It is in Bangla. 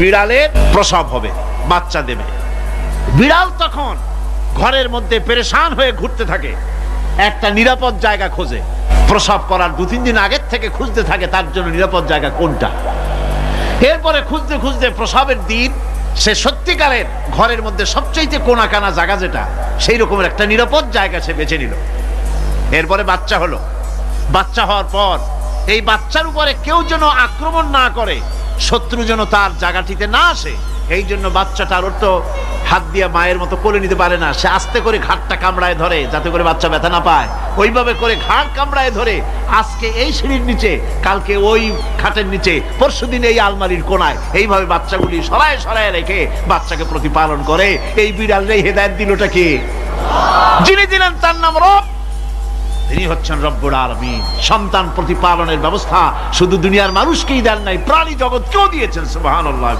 বিড়ালের প্রসব হবে, বাচ্চা দেবে। বিড়াল তখন ঘরের মধ্যে পেরেশান হয়ে ঘুরতে থাকে, একটা নিরাপদ জায়গা খোঁজে। প্রসব করার দু তিন দিন আগের থেকে খুঁজতে থাকে তার জন্য নিরাপদ জায়গা কোনটা। এরপরে খুঁজতে খুঁজতে প্রসবের দিন, সে সত্যিকারের ঘরের মধ্যে সবচাইতে কোনা কানা জায়গা যেটা, সেই রকমের একটা নিরাপদ জায়গা সে বেছে নিল। এরপরে বাচ্চা হলো। বাচ্চা হওয়ার পর এই বাচ্চার উপরে কেউ যেন আক্রমণ না করে, শত্রু যেন তার জায়গাটিতে না আসে, এই জন্য বাচ্চাটার ওর তো হাত দিয়ে মায়ের মতো করে নিতে পারে না। সে আস্তে করে ঘাটটা কামড়ায় ধরে, যাতে করে বাচ্চা ব্যথা না পায়। ওইভাবে করে ঘাট কামড়ায় ধরে, আজকে এই সিঁড়ির নিচে, কালকে ওই খাটের নিচে পরশু দিন এই আলমারির কোনায়, এইভাবে বাচ্চাগুলি সরায় সরায় রেখে বাচ্চাকে প্রতিপালন করে। এই বিড়াল রে, হেদায়ত দিলটা কে? যিনি দিলেন তার নাম রব। হচ্ছেন রব্বুর আলমী সন্তান প্রতিপালনের ব্যবস্থা শুধু দুনিয়ার মানুষকেই দেন নাই, প্রাণী জগৎকেও দিয়েছেন, সুবহানাল্লাহ।